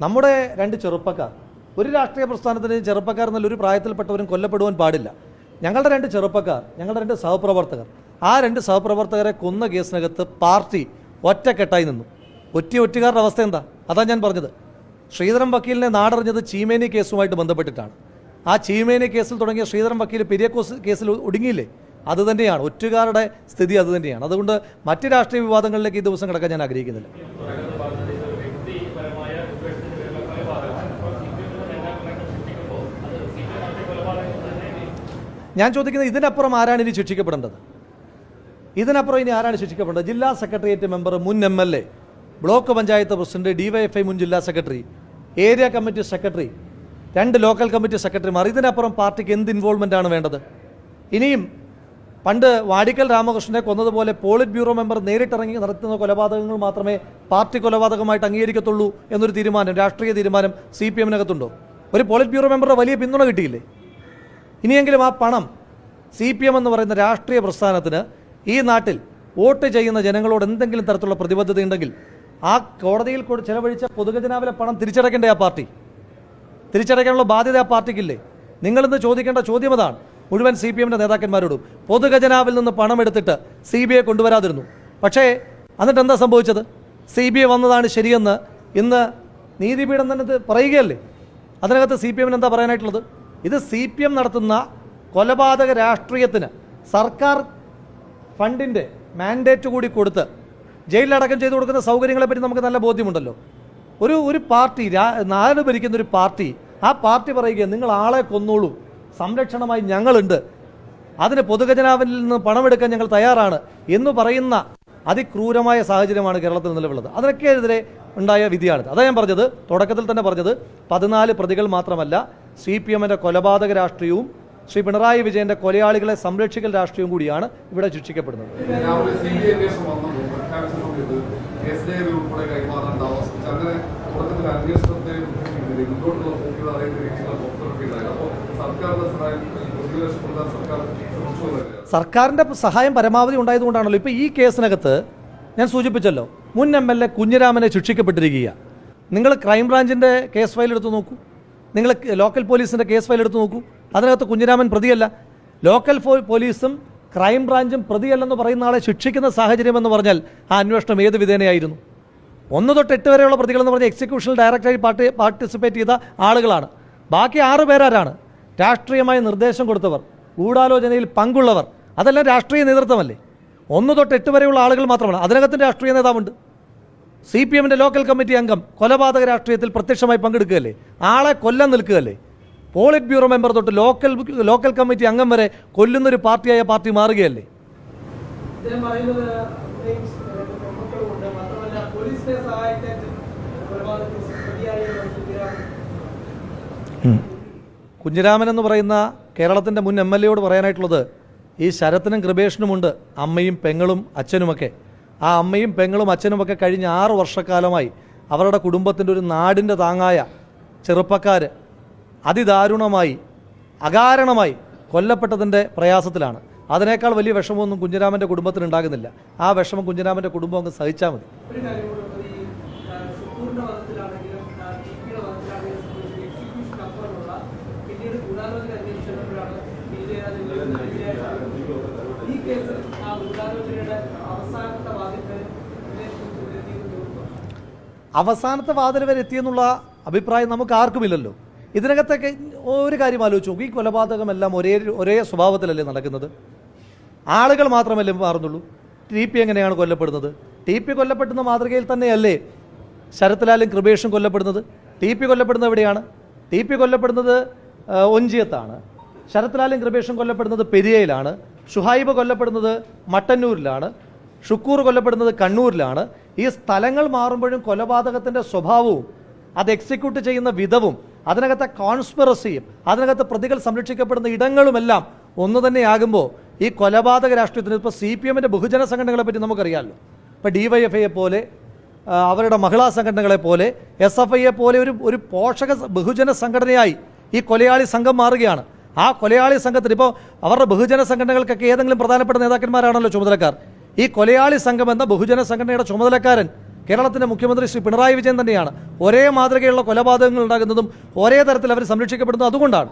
നമ്മുടെ രണ്ട് ചെറുപ്പക്കാർ ഒരു രാഷ്ട്രീയ പ്രസ്ഥാനത്തിന് ചെറുപ്പക്കാർ ഒരു പ്രായത്തിൽപ്പെട്ടവരും കൊല്ലപ്പെടുവാൻ പാടില്ല. ഞങ്ങളുടെ രണ്ട് ചെറുപ്പക്കാർ ഞങ്ങളുടെ രണ്ട് സഹപ്രവർത്തകർ ആ രണ്ട് സഹപ്രവർത്തകരെ കൊന്ന കേസിനകത്ത് പാർട്ടി ഒറ്റക്കെട്ടായി നിന്നു. ഒറ്റ ഒറ്റുകാരുടെ അവസ്ഥ എന്താ? അതാ ഞാൻ പറഞ്ഞത്. ശ്രീധരൻ വക്കീലിനെ നാടറിഞ്ഞത് ചീമേനി കേസുമായിട്ട് ബന്ധപ്പെട്ടിട്ടാണ്. ആ ചീമേനി കേസിൽ തുടങ്ങിയ ശ്രീധരൻ വക്കീൽ പെരിയക്കോസ് കേസിൽ ഒടുങ്ങിയില്ലേ? അത് തന്നെയാണ്. ഒറ്റുകാരുടെ സ്ഥിതി അത് തന്നെയാണ്. അതുകൊണ്ട് മറ്റ് രാഷ്ട്രീയ വിവാദങ്ങളിലേക്ക് ഈ ദിവസം കിടക്കാൻ ഞാൻ ആഗ്രഹിക്കുന്നില്ല. ഞാൻ ചോദിക്കുന്നത് ഇതിനപ്പുറം ആരാണ് ഇനി ശിക്ഷിക്കപ്പെടേണ്ടത്? ഇതിനപ്പുറം ഇനി ആരാണ് ശിക്ഷിക്കപ്പെടേണ്ടത്? ജില്ലാ സെക്രട്ടേറിയറ്റ് മെമ്പർ മുൻ M L A block panchayat president DYFI മുൻ ജില്ലാ സെക്രട്ടറി ഏരിയ കമ്മിറ്റി സെക്രട്ടറി രണ്ട് ലോക്കൽ കമ്മിറ്റി സെക്രട്ടറിമാർ ഇതിനപ്പുറം പാർട്ടിക്ക് എന്ത് ഇൻവോൾവ്മെന്റ് ആണ് വേണ്ടത്? ഇനിയും പണ്ട് വാടിക്കൽ രാമകൃഷ്ണനെ കൊന്നതുപോലെ പോളിറ്റ് ബ്യൂറോ മെമ്പർ നേരിട്ടിറങ്ങി നടത്തുന്ന കൊലപാതകങ്ങൾ മാത്രമേ പാർട്ടി കൊലപാതകമായിട്ട് അംഗീകരിക്കത്തുള്ളൂ എന്നൊരു തീരുമാനം രാഷ്ട്രീയ തീരുമാനം സി പി എമ്മിനകത്തുണ്ടോ? ഒരു പോളിറ്റ് ബ്യൂറോ മെമ്പറുടെ വലിയ പിന്തുണ കിട്ടിയില്ലേ? ഇനിയെങ്കിലും ആ പണം സി പി എം എന്ന് പറയുന്ന രാഷ്ട്രീയ പ്രസ്ഥാനത്തിന് ഈ നാട്ടിൽ വോട്ട് ചെയ്യുന്ന ജനങ്ങളോട് എന്തെങ്കിലും തരത്തിലുള്ള പ്രതിബദ്ധതയുണ്ടെങ്കിൽ ആ കോടതിയിൽ കൂടെ ചെലവഴിച്ച പൊതുഖജനാവിലെ പണം തിരിച്ചടയ്ക്കേണ്ട ആ പാർട്ടി? തിരിച്ചടയ്ക്കാനുള്ള ബാധ്യത ആ പാർട്ടിക്കില്ലേ? നിങ്ങളിന്ന് ചോദിക്കേണ്ട ചോദ്യം അതാണ്. മുഴുവൻ സി പി എമ്മിന്റെ നേതാക്കന്മാരോടും പൊതുഖജനാവിൽ നിന്ന് പണം എടുത്തിട്ട് സി ബി ഐ കൊണ്ടുവരാതിരുന്നു. പക്ഷേ എന്നിട്ട് എന്താ സംഭവിച്ചത്? സി ബി ഐ വന്നതാണ് ശരിയെന്ന് ഇന്ന് നീതിപീഠം തന്നെ പറയുകയല്ലേ? അതിനകത്ത് സി പി എമ്മിന് എന്താ പറയാനായിട്ടുള്ളത്? ഇത് സി പി എം നടത്തുന്ന കൊലപാതക രാഷ്ട്രീയത്തിന് സർക്കാർ ഫണ്ടിന്റെ മാൻഡേറ്റ് കൂടി കൊടുത്ത് ജയിലിലടക്കം ചെയ്തു കൊടുക്കുന്ന സൗകര്യങ്ങളെപ്പറ്റി നമുക്ക് നല്ല ബോധ്യമുണ്ടല്ലോ. ഒരു ഒരു പാർട്ടി നാട് ഭരിക്കുന്ന ഒരു പാർട്ടി ആ പാർട്ടി പറയുക നിങ്ങൾ ആളെ കൊന്നോളൂ. സംരക്ഷണമായി ഞങ്ങളുണ്ട്. അതിന് പൊതുഖജനാവിൽ നിന്ന് പണമെടുക്കാൻ ഞങ്ങൾ തയ്യാറാണ് എന്ന് പറയുന്ന അതിക്രൂരമായ സാഹചര്യമാണ് കേരളത്തിൽ നിലവിലുള്ളത്. അതിനൊക്കെതിരെ ഉണ്ടായ വിധിയാണിത്. അതാ ഞാൻ പറഞ്ഞത് തുടക്കത്തിൽ തന്നെ പറഞ്ഞത് പതിനാല് പ്രതികൾ മാത്രമല്ല സി പി എമ്മിന്റെ കൊലപാതക രാഷ്ട്രീയവും ശ്രീ പിണറായി വിജയന്റെ കൊലയാളികളെ സംരക്ഷിക്കൽ രാഷ്ട്രീയവും കൂടിയാണ് ഇവിടെ ശിക്ഷിക്കപ്പെടുന്നത്. അങ്ങനെ അന്വേഷണത്തെ സർക്കാരിന്റെ സഹായം പരമാവധി ഉണ്ടായതുകൊണ്ടാണല്ലോ ഇപ്പോൾ ഈ കേസിനകത്ത് ഞാൻ സൂചിപ്പിച്ചല്ലോ മുൻ എം എൽ എ കുഞ്ഞിരാമനെ ശിക്ഷിക്കപ്പെട്ടിരിക്കുക നിങ്ങൾ ക്രൈംബ്രാഞ്ചിന്റെ കേസ് ഫയൽ എടുത്ത് നോക്കൂ. നിങ്ങൾ ലോക്കൽ പോലീസിന്റെ കേസ് ഫയൽ എടുത്ത് നോക്കൂ. അതിനകത്ത് കുഞ്ഞിരാമൻ പ്രതിയല്ല. ലോക്കൽ പോലീസും ക്രൈംബ്രാഞ്ചും പ്രതിയല്ലെന്ന് പറയുന്ന ആളെ ശിക്ഷിക്കുന്ന സാഹചര്യം എന്ന് പറഞ്ഞാൽ ആ അന്വേഷണം ഏത് വിധേനയായിരുന്നു? ഒന്ന് തൊട്ട് എട്ട് വരെയുള്ള പ്രതികളെന്ന് പറഞ്ഞാൽ എക്സിക്യൂഷനിൽ ഡയറക്റ്റായി പാർട്ടി പാർട്ടിസിപ്പേറ്റ് ചെയ്ത ആളുകളാണ്. ബാക്കി ആറ് പേരാരാണ്? രാഷ്ട്രീയമായ നിർദ്ദേശം കൊടുത്തവർ ഗൂഢാലോചനയിൽ പങ്കുള്ളവർ അതെല്ലാം രാഷ്ട്രീയ നേതൃത്വമല്ലേ? ഒന്ന് തൊട്ട് എട്ട് വരെയുള്ള ആളുകൾ മാത്രമാണ് അതിനകത്തും രാഷ്ട്രീയ നേതാവുണ്ട്. സി പി എമ്മിന്റെ ലോക്കൽ കമ്മിറ്റി അംഗം കൊലപാതക രാഷ്ട്രീയത്തിൽ പ്രത്യക്ഷമായി പങ്കെടുക്കുകയല്ലേ? ആളെ കൊല്ലം നിൽക്കുകയല്ലേ? പോളിറ്റ് ബ്യൂറോ മെമ്പർ തൊട്ട് ലോക്കൽ ലോക്കൽ കമ്മിറ്റി അംഗം വരെ കൊല്ലുന്നൊരു പാർട്ടിയായ പാർട്ടി മാറുകയല്ലേ? പോലീസിനെ സഹായിക്കാൻ കുഞ്ഞിരാമൻ എന്ന് പറയുന്ന കേരളത്തിന്റെ മുൻ എം എൽ എയോട് പറയാനായിട്ടുള്ളത് ഈ ശരത്തിനും കൃപേഷനുമുണ്ട് അമ്മയും പെങ്ങളും അച്ഛനുമൊക്കെ. ആ അമ്മയും പെങ്ങളും അച്ഛനുമൊക്കെ കഴിഞ്ഞ ആറ് വർഷക്കാലമായി അവരുടെ കുടുംബത്തിന്റെ ഒരു നാടിന്റെ താങ്ങായ ചെറുപ്പക്കാർ അതിദാരുണമായി അകാരണമായി കൊല്ലപ്പെട്ടതിന്റെ പ്രയാസത്തിലാണ്. അതിനേക്കാൾ വലിയ വിഷമമൊന്നും കുഞ്ഞിരാമന്റെ കുടുംബത്തിന് ഉണ്ടാകുന്നില്ല ആ വിഷമം കുഞ്ഞിരാമന്റെ കുടുംബം അങ്ങ് സഹിച്ചാൽ മതി ഒരു കാര്യം കൂടെ ഉണ്ട്. ഈ ആ, ഷുക്കൂറിന്റെ വധത്തിലാണെങ്കിലും ആ, ടി പിയുടെ വധത്തിലാണെങ്കിലും സംബന്ധിച്ച് എക്സിക്യൂഷൻ അപ്പുറമുള്ള പിന്നീട് ഗൂഢാലോചന അന്വേഷിച്ചപ്പോഴാണ് പി ജയരാജൻ ഈ കേസ് അവസാനത്തെ അവസാനത്തെ വാതിൽ വരെ എത്തിയെന്നുള്ള അഭിപ്രായം നമുക്ക് ആർക്കുമില്ലല്ലോ ഇതിനകത്തൊക്കെ ഒരു കാര്യം ആലോചിച്ച് നോക്കും. ഈ കൊലപാതകമെല്ലാം ഒരേ ഒരേ സ്വഭാവത്തിലല്ലേ നടക്കുന്നത്? ആളുകൾ മാത്രമല്ലേ മാറുന്നുള്ളൂ. ടി പി എങ്ങനെയാണ് കൊല്ലപ്പെടുന്നത്? ടി പി കൊല്ലപ്പെടുന്ന മാതൃകയിൽ തന്നെയല്ലേ ശരത്ലാലും കൃപേഷും കൊല്ലപ്പെടുന്നത്? ടി പി കൊല്ലപ്പെടുന്നത് എവിടെയാണ്? ടി പി കൊല്ലപ്പെടുന്നത് ഒഞ്ചിയത്താണ്. ശരത്ലാലും കൃപേഷും കൊല്ലപ്പെടുന്നത് പെരിയയിലാണ് ഷുഹൈബ് കൊല്ലപ്പെടുന്നത് മട്ടന്നൂരിലാണ് ഷുക്കൂർ കൊല്ലപ്പെടുന്നത് കണ്ണൂരിലാണ്. ഈ സ്ഥലങ്ങൾ മാറുമ്പോഴും കൊലപാതകത്തിന്റെ സ്വഭാവവും അത് എക്സിക്യൂട്ട് ചെയ്യുന്ന വിധവും അതിനകത്തെ കോൺസ്പിറസിയും അതിനകത്ത് പ്രതികൾ സംരക്ഷിക്കപ്പെടുന്ന ഇടങ്ങളുമെല്ലാം ഒന്ന് തന്നെയാകുമ്പോൾ ഈ കൊലപാതക രാഷ്ട്രീയത്തിന് ഇപ്പോൾ സി പി എമ്മിന്റെ ബഹുജന സംഘടനകളെ പറ്റി നമുക്കറിയാമല്ലോ ഇപ്പോൾ ഡി വൈ എഫ് ഐയെ പോലെ അവരുടെ മഹിളാ സംഘടനകളെ പോലെ എസ് എഫ് ഐയെ പോലെ ഒരു ഒരു പോഷക ബഹുജന സംഘടനയായി ഈ കൊലയാളി സംഘം മാറുകയാണ്. ആ കൊലയാളി സംഘത്തിന് ഇപ്പോൾ അവരുടെ ബഹുജന സംഘടനകൾക്കൊക്കെ ഏതെങ്കിലും പ്രധാനപ്പെട്ട നേതാക്കന്മാരാണല്ലോ ചുമതലക്കാർ. ഈ കൊലയാളി സംഘം എന്ന ബഹുജന സംഘടനയുടെ ചുമതലക്കാരൻ കേരളത്തിന്റെ മുഖ്യമന്ത്രി ശ്രീ പിണറായി വിജയൻ തന്നെയാണ്. ഒരേ മാതൃകയുള്ള കൊലപാതകങ്ങൾ ഉണ്ടാകുന്നതും ഒരേ തരത്തിൽ അവർ സംരക്ഷിക്കപ്പെടുന്നതും അതുകൊണ്ടാണ്.